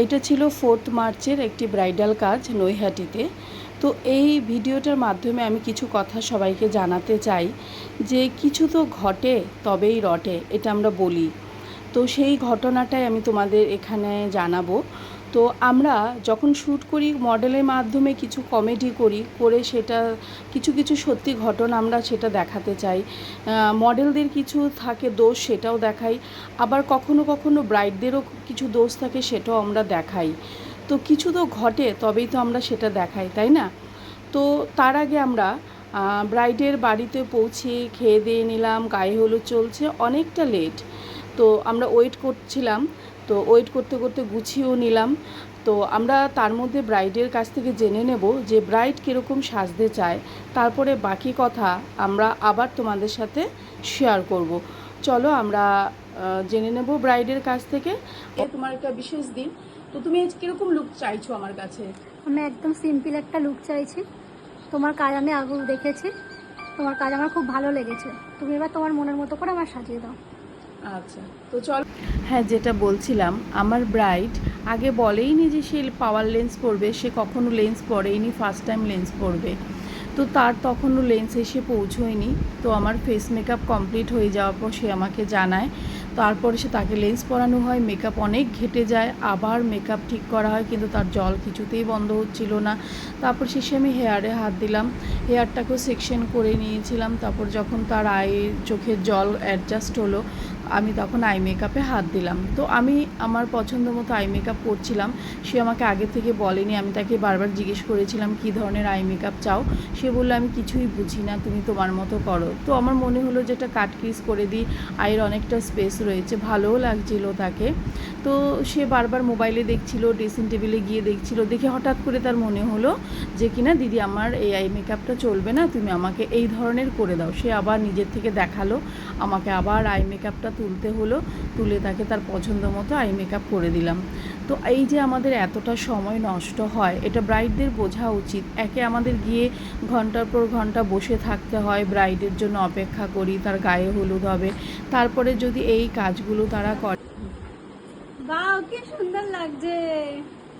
এইটা ছিল ফোর্থ মার্চের একটি ব্রাইডাল কাজ নৈহাটিতে। তো এই ভিডিওটার মাধ্যমে আমি কিছু কথা সবাইকে জানাতে চাই যে কিছু তো ঘটে, তবেই রটে, এটা আমরা বলি। তো সেই ঘটনাটাই আমি তোমাদের এখানে জানাব। তো আমরা যখন শ্যুট করি, মডেলের মাধ্যমে কিছু কমেডি করি, করে সেটা, কিছু কিছু সত্যি ঘটনা আমরা সেটা দেখাতে চাই। মডেলদের কিছু থাকে দোষ সেটাও দেখাই। আবার কখনো কখনো ব্রাইডদেরও কিছু দোষ থাকে সেটাও আমরা দেখাই। তো কিছু তো ঘটে, তবেই তো আমরা সেটা দেখাই, তাই না? তো তার আগে আমরা ব্রাইডের বাড়িতে পৌঁছে খেয়ে দিয়ে নিলাম, গায়ে হলুদ চলছে, অনেকটা লেট তো আমরা ওয়েট করছিলাম। তো ওয়েট করতে করতে গুছিয়েও নিলাম। তো আমরা তার মধ্যে ব্রাইডের কাছ থেকে জেনে নেব যে ব্রাইড কীরকম সাজতে চায়। তারপরে বাকি কথা আমরা আবার তোমাদের সাথে শেয়ার করব। চলো আমরা জেনে নেব ব্রাইডের কাছ থেকে। তোমার একটা বিশেষ দিন। তো তুমি কীরকম লুক চাইছো আমার কাছে? আমি একদম সিম্পল একটা লুক চাইছি। তোমার কাজ আমি আগে দেখেছি। তোমার কাজ আমার খুব ভালো লেগেছে। তুমি এবার তোমার মনের মতো করে আমার সাজিয়ে দাও। আচ্ছা তো চল। হ্যাঁ যেটা বলছিলাম, আমার ব্রাইড আগে বলেইনি যে সে পাওয়ার লেন্স পরবে, সে কখনো লেন্স পরেইনি ফার্স্ট টাইম লেন্স পরবে। তো তার তখনও লেন্স এসে পৌঁছোয়নি, তো আমার ফেস মেকআপ কমপ্লিট হয়ে যাওয়ার পর সে আমাকে জানায়। তারপরে সে তাকে লেন্স পরানো হয় মেকআপ অনেক ঘেটে যায়, আবার মেকআপ ঠিক করা হয়, কিন্তু তার জল কিছুতেই বন্ধ হচ্ছিল না। তারপর শেষে আমি হেয়ারে হাত দিলাম হেয়ারটাকেও সেকশন করে নিয়েছিলাম। তারপর যখন তার আয়ের চোখের জল অ্যাডজাস্ট হলো আমি তখন আই মেকআপে হাত দিলাম। তো আমি আমার পছন্দ মতো আই মেকআপ করছিলাম। সে আমাকে আগে থেকে বলেনি। আমি তাকে বারবার জিজ্ঞেস করেছিলাম, কী ধরনের আই মেকআপ চাও? সে বলল, আমি কিছুই বুঝি না, তুমি তোমার মতো করো। তো আমার মনে হলো যে এটা কাট ক্রিজ করে দিই। আয়ের অনেকটা স্পেস রয়েছে। ভালোও লাগছিল তাকে। তো সে বারবার মোবাইলে দেখছিল ড্রেসিং টেবিলে গিয়ে দেখছিল। দেখে হঠাৎ করে তার মনে হলো যে, কিনা দিদি, আমার এই আই মেকআপটা চলবে না, তুমি আমাকে এই ধরনের করে দাও। সে আবার নিজের থেকে দেখাল। আমাকে আবার আই মেকআপটা তুলতে হলো তুলে তাকে তার পছন্দ মতো আই মেকআপ করে দিলাম। তো এই যে আমাদের এতটা সময় নষ্ট হয় এটা ব্রাইডদের বোঝা উচিত। একে আমাদের গিয়ে ঘণ্টার পর ঘণ্টা বসে থাকতে হয় ব্রাইডের জন্য অপেক্ষা করি তার গায়ে হলুদ হবে। তারপরে যদি এই কাজগুলো তারা করে বাহ কি সুন্দর লাগছে।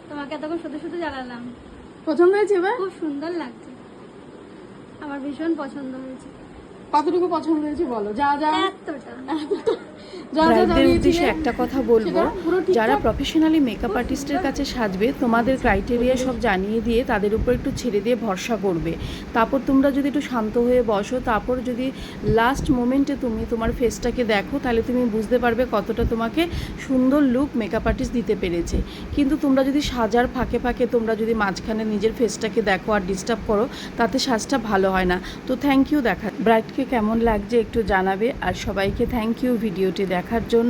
তোমাকে এতক্ষণ শুধু শুধু জ্বালালাম। পছন্দ হয়েছে খুব সুন্দর লাগছে। আমার ভীষণ পছন্দ হয়েছে। কতটুকু পছন্দ হয়েছে বলো? যা যা। ব্রাইডদের উদ্দেশ্যে একটা কথা বলব? যারা প্রফেশনালি মেকআপ আর্টিস্টের কাছে সাজবে তোমাদের ক্রাইটেরিয়া সব জানিয়ে দিয়ে তাদের উপর একটু ছেড়ে দিয়ে ভরসা করবে। তারপর তোমরা যদি একটু শান্ত হয়ে বসো তারপর যদি লাস্ট মোমেন্টে তুমি তোমার ফেসটাকে দেখো তাহলে তুমি বুঝতে পারবে কতটা তোমাকে সুন্দর লুক মেকআপ আর্টিস্ট দিতে পেরেছে। কিন্তু তোমরা যদি সাজার ফাঁকে ফাঁকে তোমরা যদি মাঝখানে নিজের ফেসটাকে দেখো আর ডিস্টার্ব করো তাতে সাজটা ভালো হয় না। তো থ্যাংক ইউ দেখা ব্রাইডকে কেমন লাগছে একটু জানাবে। আর সবাইকে থ্যাংক ইউ ভিডিওটি দেখার জন্য।